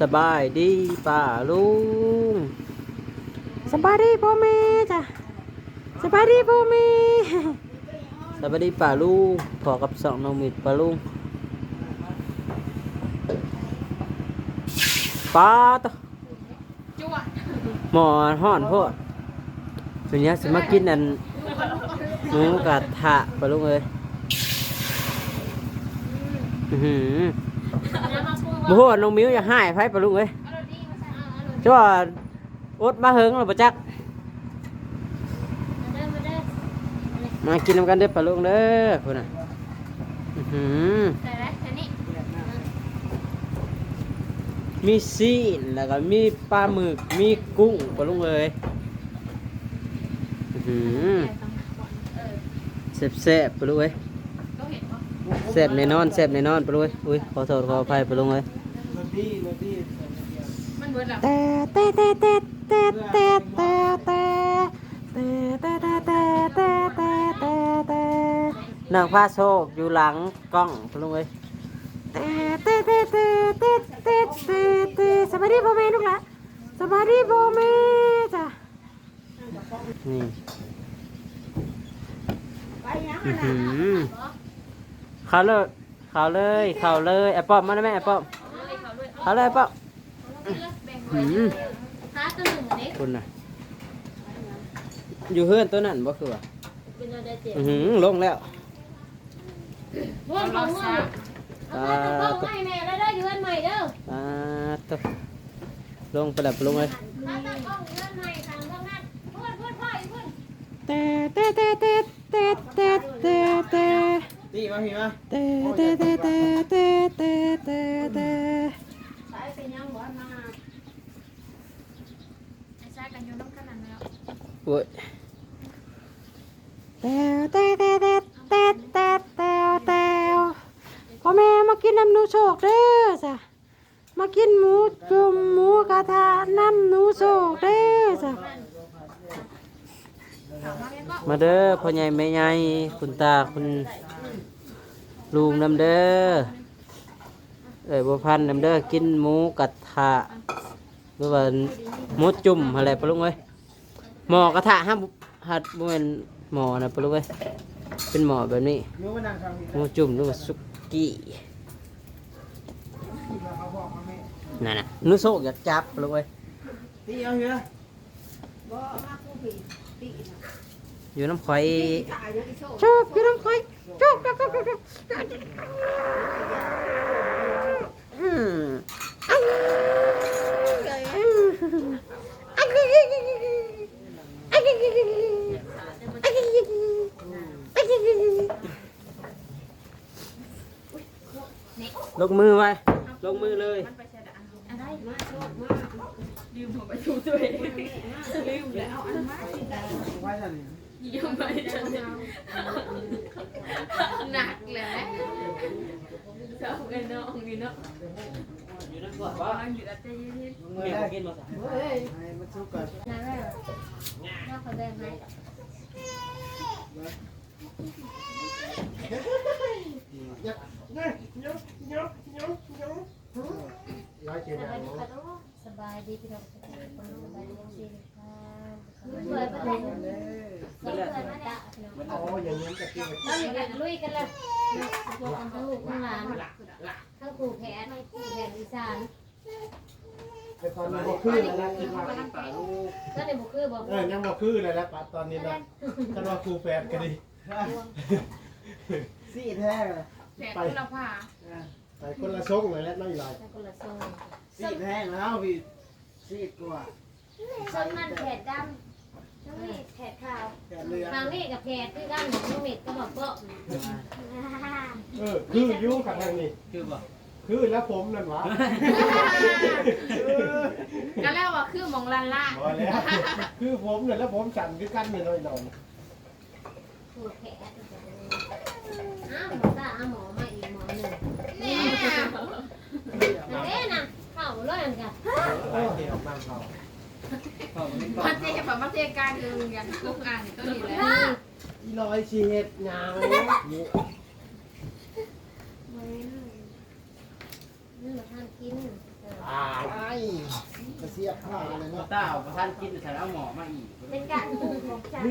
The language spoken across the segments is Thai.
สบายดีป่าลุงสบายดีพ่อแม่จ้ะสบายดีพ่อแม่สบายดีป่าลุงพอกับสองน้องมิดป่าลุงป้าตวจั่วหมอห่อนโพดส่วนนี้สิมากินอันหมูกระทะป่าลุงเอ้ยอื้อหือ บ่ฮู้ว่าน้องมิ้วอยากให้ไผป่าลุงเอ้ยเอารถดีมาใส่เออารถจ้าว่าอดมาเฮิงแล้วบ่จักมากินนำกันเด้อป่าลุงเด้อพุ่นน่ะอื้อหือมีซีนแล้วก็มีปลาหมึกมีกุ้งป่าลุงเอ้ยอื้อหือเออแซ่บๆป่าลุงเอ้ย แซ่บแน่นอนแซ่บแน่นอนป่าลุงเอ้ยอุ้ยขอโทษขออภัยป่าลุงเอ้ยมันเบิดแล้วแต่แต่แต่แต่แต่แต่แต่แต่แต่แต่แต่แต่แต่แต่แต่นางฟ้าโชคอยู่หลังกล้องป่าลุงเอ้ยเตเตเตเตเตเตเตเตสวัสดีพ่อแม่ลูกหละสวัสดีพ่อแม่จ้ะนี่อื้อหือ เขาเลยเขาเลยเขาเลยแอปเปิ้ลมาได้ไหมแอปเปิ้ลเขาเลยแอปเปิ้ลคุณน่เน่ะอยู่เพื่อนตัวนั้นบ่คือว่าหืมลงแล้วเพื่อนของมึงเอาไปตัวใหม่แล้วได้เพื่อนใหม่เด้ออ่าตัวลงไปดับลงเลยแต่แต่แต่แต่แต่แต่แต่ เตเตตีมาพี่มาเตเตเตเตเตเตเตเตสายเป็นยังหัวมาไอ้ชายกันอยู่น้ำกันนั่นแล้วโอ้ยเตวเตเตเตเตเตเตวเตวพ่อแม่มากินน้ำหนูโชคเด้อจ้ะมากินหมูจุ่มหมูกระทะน้ำหนูโชคเด้อจ้ะ มาเด้อพ่อใหญ่แม่ใหญ่คุณตาคุณลุงน้ำเด้อเอ้ยบัวพันน้ำเด้อกินหมูกระทะหรือว่าหมูจุ่มอะไรปะลุงเอ้ยหมอกระทะห้ามหัดบ่แม่นหมอนะปะลูกเอ้ยเป็นหมอแบบนี้นู้มานั่งฟังพี่หมูจุ่มหรือว่าสุกี้นั่นน่ะหนูโซกอยากจับปะลูกเอ้ยตีเอาเถอะ อยู่น้ำข่อยชอบอยู่น้ำข่อยชอบชอบชอบชอบชอบอืมอันนี้อันนี้อันนี้อันนี้อันนี้ลงมือไว้ลงมือเลย Lưu mà bà chú tuệ. Lưu lão ăn mát Quay ra nè Gì không phải ra nè Nạc lẽ Sao cái nó người nó? Người ta kia mà Người ta kia mà Nó ดีพี่น้องสบายดีสบายดีสิค่ะสวยปะเนี่ยสวยปะเนี่ยพี่น้องโอ้อย่างนี้จะกินตอนนี้กันลุยกันแล้วพวกอันทั้งลูกทั้งหลานทั้งครูแผนครูแผนอีสานแต่ตอนนี้บ่คือแล้วนะคิดว่าก็ในบุคือบอกเออยังบ่คือเลยแล้วปะตอนนี้นะกันว่าครูแฟนกันดิสีแท้เลยแผนคุณภาพไปคนละชงเลยแล้วน้อยหน่อยทั้งคนละโซนสีแห้งแล้วพี่ สีกว่าส้มนั่นแผดดำน้องนี่แผดขาวแกเรือทางนี้กับแผดคือกันน้องเม็ดก็บอกเปาะเออคืออยู่ข้างนี้คือบ่คือแล้วผมนั่นหวะก็แล้วว่าคือมองลันล่าพอแล้วคือผมเนี่ยแล้วผมสั่นคือกันเนี่ยหน่อยหน่อยครูแผดอ้าวหมอตาหมอมาอีกหมอหนึ่งนี่นั่นเด้น่ะ เข้าเลยอันกันไปเที่ยวบ้านเขามันเจ็บแบบมันเจ็บการเงินกันทุกอันก็ดีแล้วอีลอยชีเห็ดยาวนี่มาท่านกินตายกระเสียบผ้าเลยโคเนาะต้าเอาประทานกินใส่เอาหมอมาอีกเป็นการปลูกของฉัน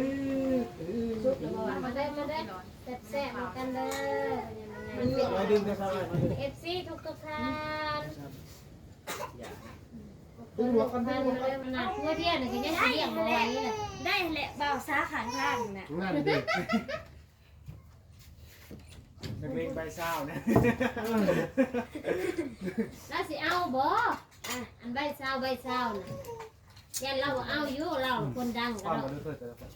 สุดเลยมาได้มาได้แซ่บๆเหมือนกันเด้อมาดึงกระซ้ายมาดึงเอฟซีทุกทุกๆท่านอย่า ดึงหัวกันดึท่างนหัวเริ่มหนักเพื่อเที่ยงนี่ก็ยังสิเลี้ยงเอาไว้นี่แหละได้แหละเบาสาขาข้างน่ะนั่นเด็กเล็กๆใบเศร้านะแล้วสิเอาบ่อะอันใบเศร้าใบเศร้าน่ะยันเราเอาอยู่เราคนดังป้าเรามาดูเพื่อนแต่ละคน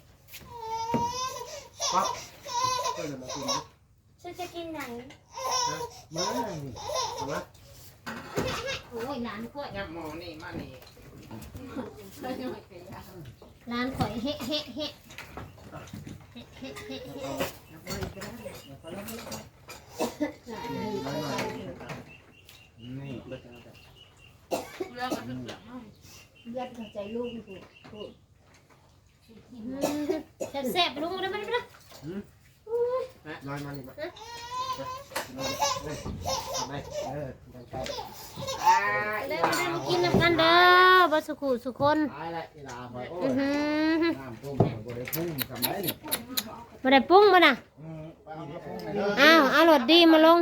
ป้าเพื่อนมากินฉันจะกินไหนมานี่เอามา โอ้ยหลานข่อยยับหมอนี่มานี่หลานข่อยเฮะเฮะเฮะเฮะเฮะเฮะเฮะนี่เบิดจังแต่เรื่องกันเรื่เลือดเข้าใจลูกพูดพูดแซ่บๆลุงมาได้มาได้มาได้ลอยมานี่มาไปเออดังใจ ได้มาได้มากินน้ำกันเด้อบั สุขุสุคนตายละอีลาคอยโอ้อืยอหือน้ำต้มบ่ได้พุ่งทำไรนี่มาได้ปุ้งมาน่ะอืมไปเอามาพุ่งเลยเด้ออ้าวเอารถดีมาลง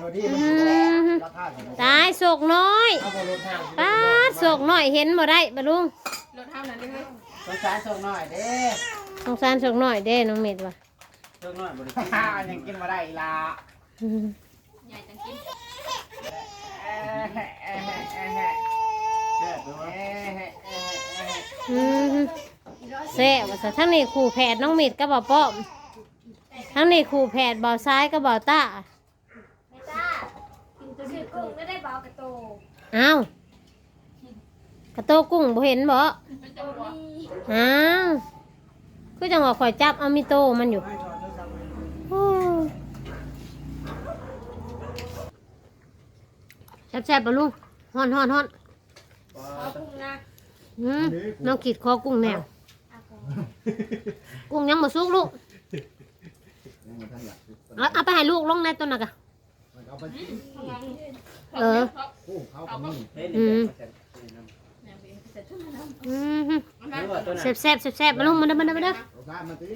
มันดีมันสิบ่ราคาเท่าไหร่ตายโศกน้อยเอาบ่ลดทางป้าดโศกน้อยเห็นบ่ได้บ่ลุงรถเท่านั้นเลยสงสารส่งหน่อยเด้สงสารโศกน้อยเด้น้องเม็ดว่ะส่งหน่อยบริฮ่ายังกินมาได้อีลาอือ ใหญ่จังกิน เอ้ยเอ้ยเอ้ยเอ้ย แค่ตัว เอ้ยเอ้ยเอ้ยเอ้ย อือ แซ่บว่าซะทั้งนี้คู่แผดน้องเม็ดกับบ่ป้อมทั้งนี้คู่แผดบ่ซ้ายกับบ่ต้าไม่ต้ากินตัวชื่อกุ้งไม่ได้เบากระโตอ้าวกระโตกุ้งบ่เห็นบ่มันจะมีอ้าวคือจังว่าข่อยจับเอามีโตมันอยู่โอ้แซ่บๆปะลุงฮ้อนฮ้อนฮ้อนเอากุ้งนะอืมน้องขีดคอกุ้งแนว กุ้งยังบ่สุกลูกยังบ่ทันหลับเอาเอาไปให้ลูกลงในต้นน่ะกะ มันเอาไปเออโอ้เขาก็มีเฮ้ยนี่เดี๋ยวมาเสร็จอืมหรือว่าตัวนั้นแซ่บๆแซ่บๆมาลุงมาเด้อมาเด้อมาเด้อเอาซ่ามาตี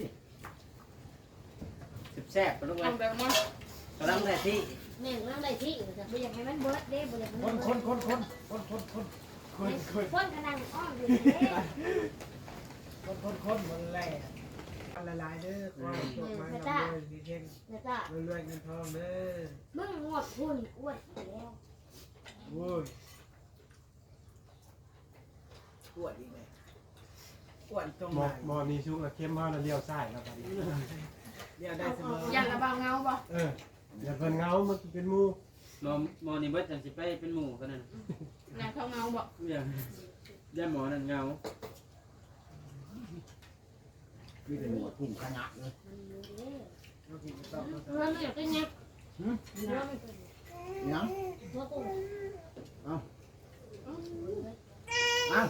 แซ่บๆไปลูกเลเอายแบบมันกำลังได้ที่แม่งนั่งได้ที่จะบ่อยากให้มันเบิดเด้บ่อยากให้คมันนคนคนคนคนคนคนคนคนคนกำลังอ้อมอยู่เด้ คนคนคนมันแหล่ละลายเด้อความตกมาทำเลยดีเช่นนะจ๊ะรวยๆเงินทองเด้อมึงงวดพุ่นอ้วนแล้วโว้ยปวดอีกเลยปวดตรงหมไหอนหมอนี่ชุกแล้วเข้มมากแล้วเลี้ยวซ้ายแล้วบัดนี้เรียกได้เสมอยันระบาเงาบ่เอออย่าเพิ่นเงามันเป็นหมูหมอหมอนี่เบิดจังสิไปเป็นหมู่กันนั่นงานเขาเงาบ่อย่างย่าหมอนั่นเงา มีแต่หมวดกลุ่มขนาดเลยเราไม่อยากกินเนี่ยหืมเราไม่กินเนี่ยเราเตุ่มเอาเอา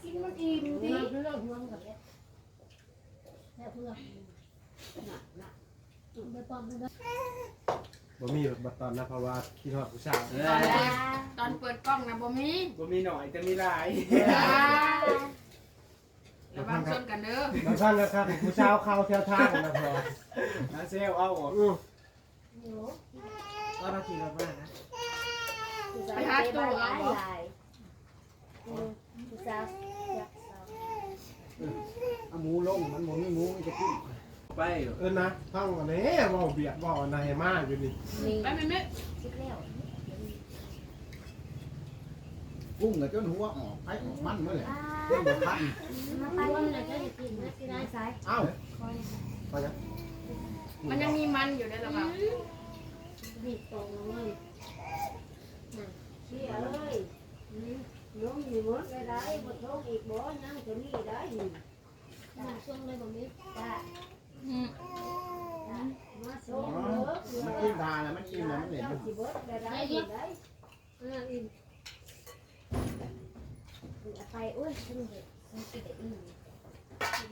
กินมันอิ่มดิไปปอมไป เลยบ่มีบัดตอนนะเพราะว่าคิดฮอดผู้สาวเอตอนอแรกตอนเปิดกล้องนะบ่มีบ่มีหน่อยแต่มีหลายระวังชนกันเด้อบางครั้งก็ครับผู้สาวเข้าแถวทางนะพอนะเซลเอาออกอือตอนเราขี่รถมานะไปหาตู้เอาบ่ เอาหมูลงมันบ่มีหมูมันจะกิน ไปอยู่เออนะฟังอันนี้เว้าเบียดเว้าอันไหนมาอยู่นี่ไปไม่ไม่กุ้งก็จนหัวออกไอ้ออกมันเมื่อไหร่เพิ่นบ่ทันมาไปวันไหนจะกินนะสิได้สายเอ้าไปยังมันยังมีมันอยู่ในระบานี่ตรงเลยเชี่ยเลยน้องอยู่หมดเลยได้หมดท้องอีกบ่นั่งจะมีได้นั่งช่วงเลยบ่มีจ้าอื มันกินทานแล้วมันกินแล้วมันเหนมันไปอ้ยมันเห็นกินแต่อิ่ม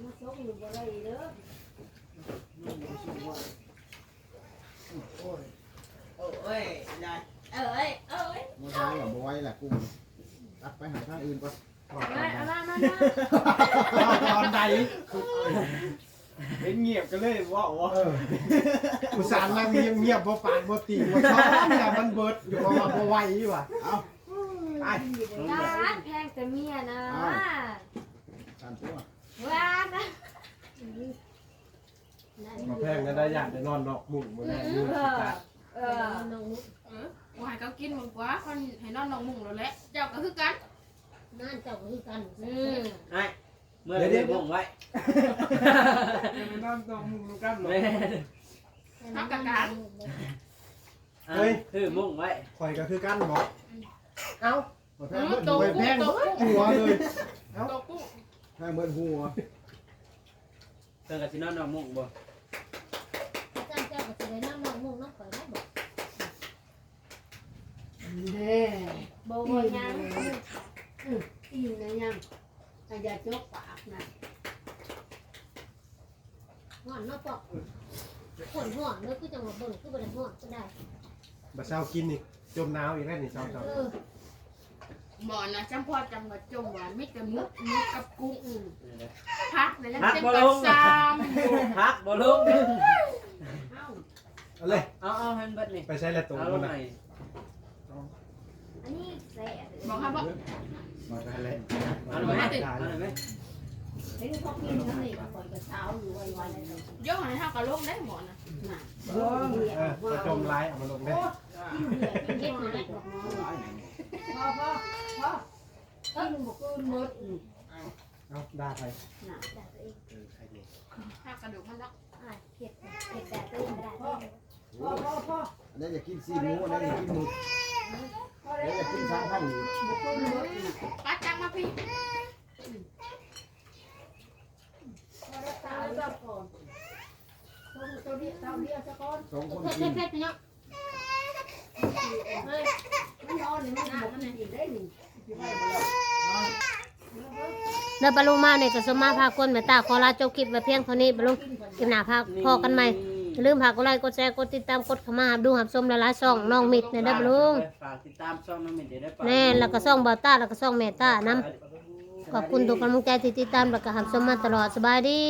มันซกอยู่บ่ได้เด้อโอ้ยได้เอ้ยเอ้ยมันใช้แบบบ่ไว้แหละกุ้งรับไปหาทางอื่นก่อนตอนใด เป็นเงียบกันเลยว่าว่าเอออุตส่าห์นั่งเงียบเงียบๆบ่ปานบ่ตีบ่ชอบแต่มันเบิดอยู่เพราะว่าบ่ไหวว่ะเอ้าไปการแพงแต่เมียนะตามตัวว้านะมาแพงกันได้ยากได้นอนดอกมุ่งมื้อนั้นอยู่ที่ตาเออน้องเออกูให้เขากินมึงกว่าคนให้นอนนองมุงแล้วแหละเจ้าก็คือกันนั่นเจ้าก็คือกันอืมไอ้ เมื่อเรียกมงไว้ไม่นอนตรงมุมกันหรอแม่เฮ้ยคือมงไว้ข่อยก็คือกันบ่เอ้าบ่แพงเบิดโตหัวกุ้แพงงโตกุ้งหัวเลยโตกุ้งแพงเบิดหัวเธอกับชินอนนอนมงบ่เจ้าเจ้าก็จะได้นั่งมองมุงน้องข่อยได้บอกเด้บ่บ่ยังอืออิ่มนะยัง อาอย่าจกปากนะห่อนเนาะปอกคนห่อนเด้อคือจังหวะเบิ่งคือบ่ได้ห่อนก็ได้บ่เช้ากินนี่จมหนาวอีกแล้วนี่เช้าเออหมอนะจำพ่อจำกับจงหวานมิแต่มุกมุกกับกุ้งอืมพักแล้วยังเต็มกับซามพักบ่ลงเอ้าๆเอาเลย เอาเอาให้มันเบิดนี่ไปใช้ละตัวเอาลมังนหน่ะน่อย อันนี้แซ่บบอกครับว่ามาไปเลยเอาหน่อยไหมเอาหน่อยไหมเห็นเขากินทั้งนี้ก็ก่อนจะเช้าอยู่ไวๆเลยโยกให้เท่ากับลงได้หมอนะน่ะเออมาจมร้ายเอามาลงได้กินเหือกินเย็ดนี่แหละบอกน้องพ่อพ่อพ่อกินบ่คืนหมดอืมเอาด่าไปน่ะแต่ตัวเองเออใครเนี่ยถ้ากระดูกมันละอะเผ็ดเผ็ดแต่ตัวเองไม่ได้พ่อพ่อพ่อพ่ออันนี้อยากกินซีหมูอันนี้อยากกินหมึก อันนี้อยากกินสามพันอยู่บ่คืนหมดน่ะป้าจังมาพี่พ่อรักษาไว้ก่อนตัวตัวนี้ตัวเดียวซะก่อนสองคนเผ็ดกินเผ็ดเนาะเฮ้ยมันนอนนี่มันบ่มันกินได้นี่สิไปบ่แล้วเดินบรรลุมาเนี่ยก็สมมาพากลแม่ตาขอลาจบคลิปไว้เพียงเท่านี้บรรลุคลิปหน้าพาพอกันใหม่ อย่าลืมพากกดไลค์กดแชร์กดติดตามกดเข้ามาหาดูหับชมหลายๆช่องน้องมิดเนี่ยเด้อบรรลุฝากติดตามช่องน้องมิดเดี๋ยวได้ปะแน่แล้วก็ช่องบอต้าแล้วก็ช่องแม่ต้านํขอบคุณทุกกำลังใจที่ติดตามแล้วก็หับชมมาตลอดสบายดี